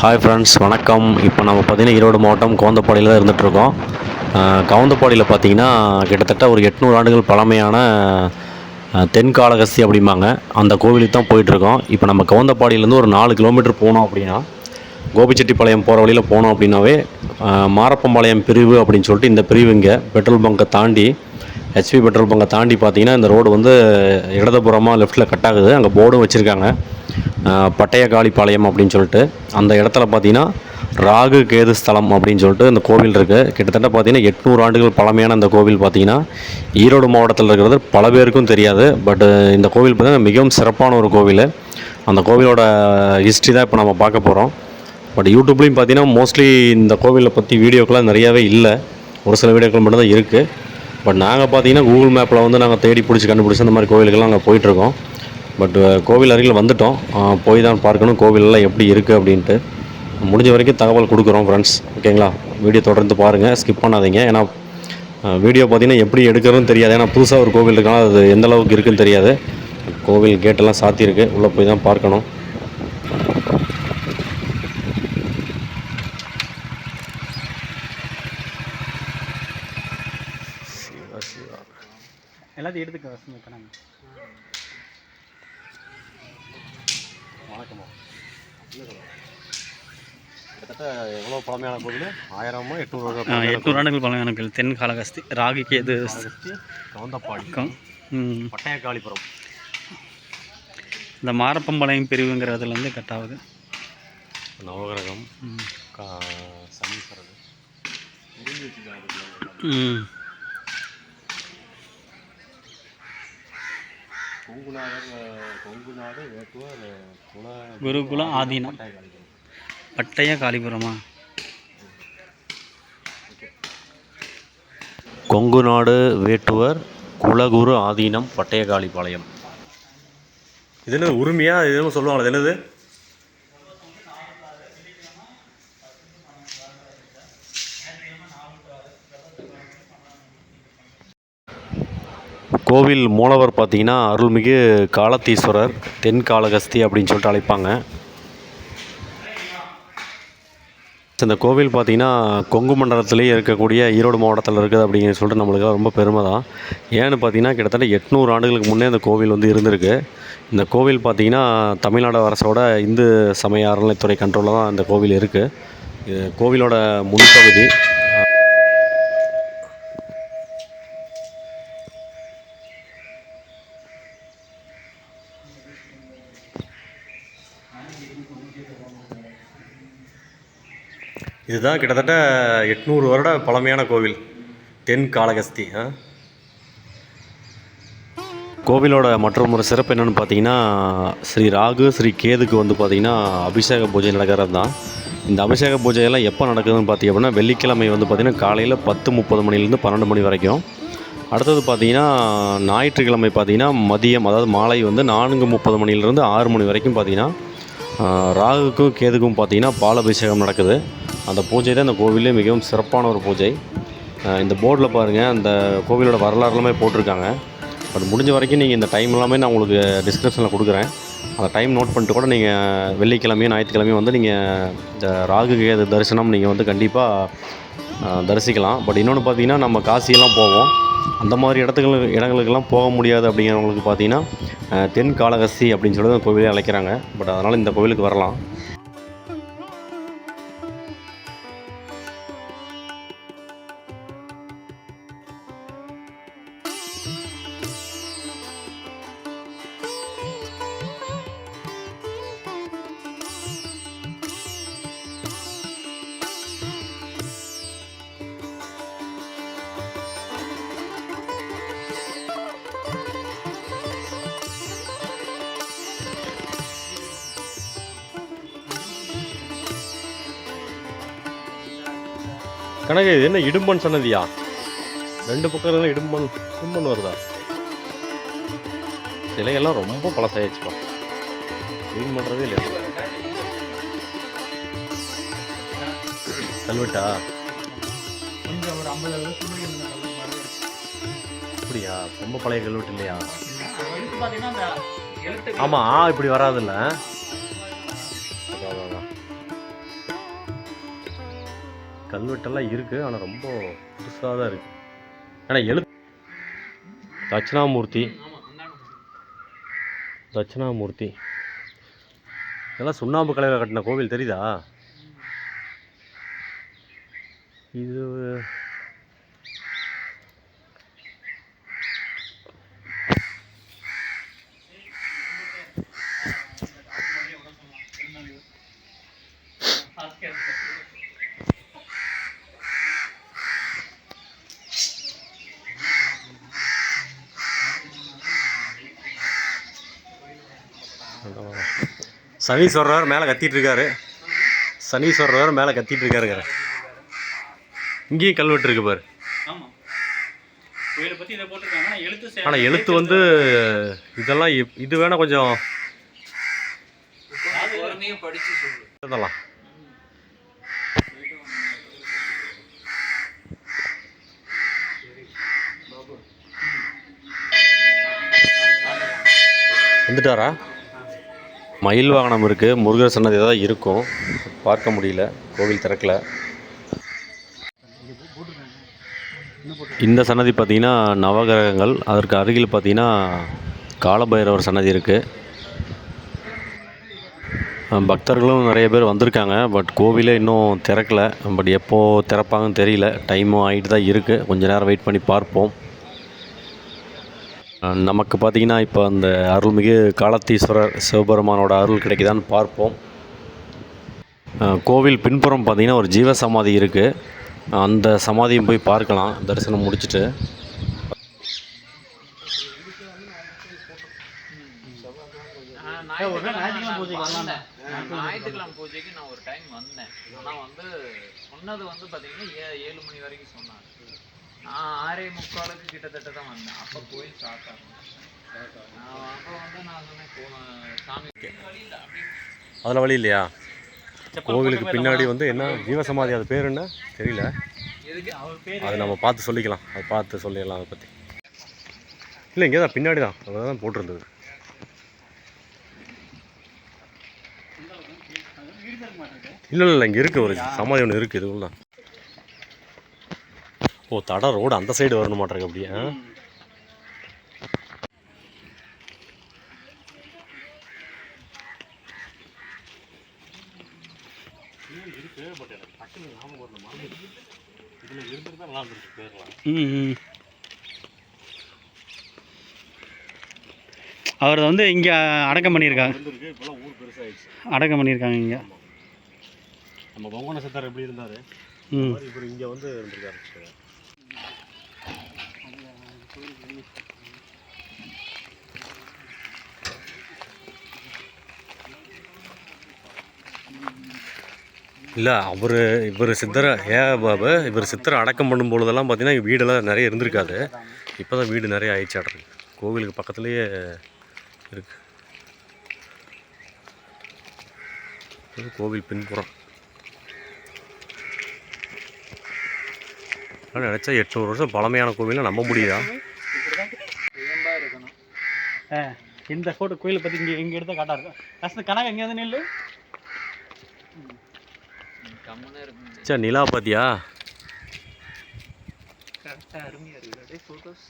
Hi friends வணக்கம். இப்போ நம்ம பார்த்தீங்கன்னா ஈரோடு மாவட்டம் கோந்தப்பாடியில் தான் இருந்துகிட்ருக்கோம் கவுந்தப்பாடியில் பார்த்தீங்கன்னா கிட்டத்தட்ட ஒரு எட்நூறு ஆண்டுகள் பழமையான தென்காலகஸ்தி அப்படிம்பாங்க. அந்த கோவிலுக்கு தான் போயிட்டுருக்கோம். இப்போ நம்ம கவுந்தப்பாடியிலேருந்து ஒரு நாலு கிலோமீட்டர் போனோம் அப்படின்னா கோபிச்செட்டிப்பாளையம் போகிற வழியில் போனோம் அப்படின்னாவே மாரப்பம்பாளையம் பிரிவு அப்படின்னு சொல்லிட்டு இந்த பிரிவு இங்கே பெட்ரோல் பங்கை தாண்டி ஹெச்பி பெட்ரோல் பங்கை தாண்டி பார்த்தீங்கன்னா இந்த ரோடு வந்து இடதுபுறமாக லெஃப்ட்டில் கட் ஆகுது. அங்கே போர்டும் வச்சுருக்காங்க. பட்டயகாளிப்பாளையம் அப்படின்னு சொல்லிட்டு அந்த இடத்துல பார்த்தீங்கன்னா ராகு கேது ஸ்தலம் அப்படின்னு சொல்லிட்டு இந்த கோவில் இருக்குது கிட்டத்தட்ட பார்த்தீங்கன்னா எட்நூறு ஆண்டுகள் பழமையான அந்த கோவில் பார்த்தீங்கன்னா ஈரோடு மாவட்டத்தில் இருக்கிறது. பல பேருக்கும் தெரியாது பட் இந்த கோவில் பார்த்தீங்கன்னா மிகவும் சிறப்பான ஒரு கோவில். அந்த கோவிலோட ஹிஸ்ட்ரி தான் இப்போ நம்ம பார்க்க போகிறோம் பட் யூடியூப்லேயும் பார்த்தீங்கன்னா மோஸ்ட்லி இந்த கோவிலை பற்றி வீடியோக்கெலாம் நிறையாவே இல்லை. ஒரு சில வீடியோக்கள் மட்டும்தான் இருக்குது பட் நாங்கள் பார்த்தீங்கன்னா கூகுள் மேப்பில் வந்து நாங்கள் தேடி பிடிச்சி கண்டுபிடிச்சி அந்த மாதிரி கோவிலுக்கெல்லாம் அங்கே போயிட்டுருக்கோம் பட் கோவில் அருகில் வந்துட்டோம். போய் தான் பார்க்கணும் கோவிலெல்லாம் எப்படி இருக்குது அப்படின்ட்டு. முடிஞ்ச வரைக்கும் தகவல் கொடுக்குறோம் ஃப்ரெண்ட்ஸ் ஓகேங்களா? வீடியோ தொடர்ந்து பாருங்கள் ஸ்கிப் பண்ணாதீங்க. ஏன்னா வீடியோ பார்த்தீங்கன்னா எப்படி எடுக்கிறதுன்னு தெரியாது. ஏன்னா புதுசாக ஒரு கோவில் இருக்காங்க அது எந்த அளவுக்கு இருக்குன்னு தெரியாது. கோவில் கேட்டெல்லாம் சாத்தியிருக்கு உள்ளே போய் தான் பார்க்கணும். எல்லாத்தையும் எடுத்துக்க வணக்கம்மா. கிட்டத்தட்ட எவ்வளோ பழமையான கோவில் ஆயிரமா எட்நூறு எட்நூறு ஆண்டுகள் பழமையான தென் காளகஸ்தி ராகி கேது. கவுந்தப்பாடி கம். ம். பட்டயக்காளிபுரம். இந்த மாரப்பம்பாளையம் பிரிவுங்கிறதுலேருந்து கட் ஆகுது நவகிரகம் சனீஸ்வரர் ம். குருகுலம் ஆதீனம். பட்டய காளிபுரமா கொங்குநாடு வேட்டுவர் குலகுரு ஆதீனம் பட்டயகாளிபாளையம். இது என்னது உரிமையா? இது என்னமோ சொல்லுவாங்களே இது என்னது? கோவில் மூலவர் பார்த்தீங்கன்னா அருள்மிகு காலத்தீஸ்வரர் தென் காளகஸ்தி அப்படின்னு சொல்லிட்டு அழைப்பாங்க. இந்த கோவில் பார்த்தீங்கன்னா கொங்கு மண்டலத்திலேயே இருக்கக்கூடிய ஈரோடு மாவட்டத்தில் இருக்குது அப்படின்னு சொல்லிட்டு நம்மளுக்கு ரொம்ப பெருமை தான். ஏன்னு பார்த்தீங்கன்னா கிட்டத்தட்ட எட்நூறு ஆண்டுகளுக்கு முன்னே இந்த கோவில் வந்து இருந்திருக்கு. இந்த கோவில் பார்த்தீங்கன்னா தமிழ்நாடு அரசோட இந்து சமய அறநிலைத்துறை கண்ட்ரோலில் தான் இந்த கோவில் இருக்குது இது கோவிலோட முன்பகுதி. இதுதான் கிட்டத்தட்ட எட்நூறு வருட பழமையான கோவில். தென் காளகஸ்தி ஆ? கோவிலோட மற்றொரு ஒரு சிறப்பு என்னென்னு பார்த்தீங்கன்னா ஸ்ரீ ராகு ஸ்ரீ கேதுக்கு வந்து பார்த்திங்கன்னா அபிஷேக பூஜை நடக்கிறது தான். இந்த அபிஷேக பூஜையெல்லாம் எப்போ நடக்குதுன்னு பார்த்தீங்க அப்படின்னா வெள்ளிக்கிழமை வந்து பார்த்திங்கன்னா காலையில் பத்து முப்பது மணிலேருந்து பன்னெண்டு மணி வரைக்கும். அடுத்தது பார்த்தீங்கன்னா ஞாயிற்றுக்கிழமை பார்த்தீங்கன்னா மதியம் அதாவது மாலை வந்து நான்கு முப்பது மணிலேருந்து ஆறு மணி வரைக்கும் பார்த்தீங்கன்னா ராகுக்கும் கேதுக்கும் பார்த்தீங்கன்னா பால் அபிஷேகம் நடக்குது. அந்த பூஜை தான் இந்த கோவிலே மிகவும் சிறப்பான ஒரு பூஜை. இந்த போர்டில் பாருங்கள் அந்த கோவிலோட வரலாறு எல்லாமே போட்டிருக்காங்க. பட் முடிஞ்ச வரைக்கும் நீங்கள் இந்த டைம் எல்லாமே நான் உங்களுக்கு டிஸ்கிரிப்ஷனில் கொடுக்குறேன். அந்த டைம் நோட் பண்ணிட்டு கூட நீங்கள் வெள்ளிக்கிழமையும் ஞாயிற்றுக்கிழமையும் வந்து நீங்கள் இந்த ராகு கேது தரிசனம் நீங்கள் வந்து கண்டிப்பாக தரிசிக்கலாம். பட் இன்னொன்று பார்த்தீங்கன்னா நம்ம காசியெல்லாம் போவோம். அந்த மாதிரி இடத்துக்கு இடங்களுக்கெல்லாம் போக முடியாது அப்படிங்கிறவங்களுக்கு பார்த்தீங்கன்னா தென் காளகஸ்தி அப்படின்னு சொல்லி அந்த கோவிலே அழைக்கிறாங்க. பட் அதனால் இந்த கோவிலுக்கு வரலாம். கணக்கு இது என்ன இடும்பன் சன்னதியா? ரெண்டு பக்கம் இருந்தால் இடும்பன் இடும்பன் வருதா? சிலையெல்லாம் ரொம்ப பழசாயிடுச்சுப்பா. க்ளீன் பண்ணுறதே இல்லை கல்வெட்டா? அப்படியா? ரொம்ப பழைய கல்வெட்டு இல்லையா? ஆமாம் இப்படி வராதுல்ல. கல்வெட்டெல்லாம் இருக்குது ஆனால் ரொம்ப புதுசாக தான் இருக்குது ஆனால் எழு தட்சிணாமூர்த்தி தட்சிணாமூர்த்தி. இதெல்லாம் சுண்ணாம்பு கலையில் கட்டின கோவில் தெரியுதா? இது சனீஸ்வரர் மேலே கத்திட்டு இருக்காரு சனீஸ்வரர் மேலே கத்திட்டு இருக்காருங்க இங்கேயும் கல்வெட்டு இருக்கு பாரு. ஆனால் எழுத்து வந்து இதெல்லாம் இது வேணால் கொஞ்சம் இதெல்லாம் வந்துட்டாரா? மயில் வாகனம் இருக்குது முருகர் சன்னதி தான் இருக்கும். பார்க்க முடியல. கோவில் திறக்கல. இந்த சன்னதி பார்த்திங்கன்னா நவகிரகங்கள். அதற்கு அருகில் பார்த்தீங்கன்னா காலபைரவர் சன்னதி இருக்குது பக்தர்களும் நிறைய பேர் வந்திருக்காங்க. பட் கோவிலே இன்னும் திறக்கல. பட் எப்போது திறப்பாங்கன்னு தெரியல. டைமும் ஆகிட்டு தான் இருக்குது கொஞ்சம் நேரம் வெயிட் பண்ணி பார்ப்போம். நமக்கு பார்த்தீங்கன்னா இப்போ அந்த அருள்மிகு காலத்தீஸ்வரர் சிவபெருமானோட அருள் கிடைக்குதான்னு பார்ப்போம். கோவில் பின்புறம் பார்த்தீங்கன்னா ஒரு ஜீவ சமாதி இருக்குது அந்த சமாதியும் போய் பார்க்கலாம் தரிசனம் முடிச்சுட்டு. ஞாயிற்றுக்கிழமை பூஜைக்கு நான் ஒரு டைம் வந்தேன். ஆனா வந்து சொன்னது வந்து பாத்தீங்கன்னா ஏ- ஏழு மணி வரைக்கும் சொன்னாங்க. ஆறே முக்காலுக்கு கிட்டத்தட்ட தான் வந்தேன். அப்ப கோயில் ஸ்டார்ட் ஆகும் அப்போ வந்து நான் சொன்னேன் போ- சாமி அதில் வழி இல்லையா? கோவிலுக்கு பின்னாடி வந்து என்ன? ஜீவசமாதி அது பேர் என்ன? தெரியல. எதுக்கு? அவர் பேர் அதை நம்ம பார்த்து சொல்லிக்கலாம். அதை பார்த்து சொல்லிடலாம் அதை பற்றி இல்லை இங்கே தான் பின்னாடி தான் அதை தான் போட்டிருந்தது இல்லை இல்லை இங்கே இருக்குது ஒரு சமாதி ஒன்று இருக்குது இதுக்குள்ள தான் ஓ தட ரோடு அந்த சைடு வரணும் மாட்டிருக்கு அப்படியே அவர் வந்து இங்கே அடக்கம் பண்ணியிருக்காங்க. அடக்கம் பண்ணியிருக்காங்க இங்கே. நம்ம பொங்கன சித்தர் எப்படி இருந்தார்? ம். இவர் இங்கே வந்து இருந்திருக்காரு. இல்லை அவர் இவர் சித்தரை ஏ பாபு இவர் சித்தரை அடக்கம் பண்ணும் பொழுதெல்லாம் பார்த்தீங்கன்னா வீடெல்லாம் நிறைய இருந்திருக்காது. இப்போ தான் வீடு நிறைய ஆயிடுச்சாட்ருக்கு கோவிலுக்கு பக்கத்துலேயே இருக்குது கோவில் பின்புறம். நினச்சா எட்நூறு வருஷம் பழமையான கோவிலை நம்ப முடியுதா? இந்த ஃபோட்டோ கோயிலை பற்றி இங்கே இங்கே எடுத்தால் காட்டா இருக்கும். கஷ்டம் கணக்கு எங்கே வந்து நில்லு. கம்முன்னு இருக்கணும் சே நிலா பாத்தியா? கரெக்டாக அருமையாக இருக்குது ஃபோட்டோஸ்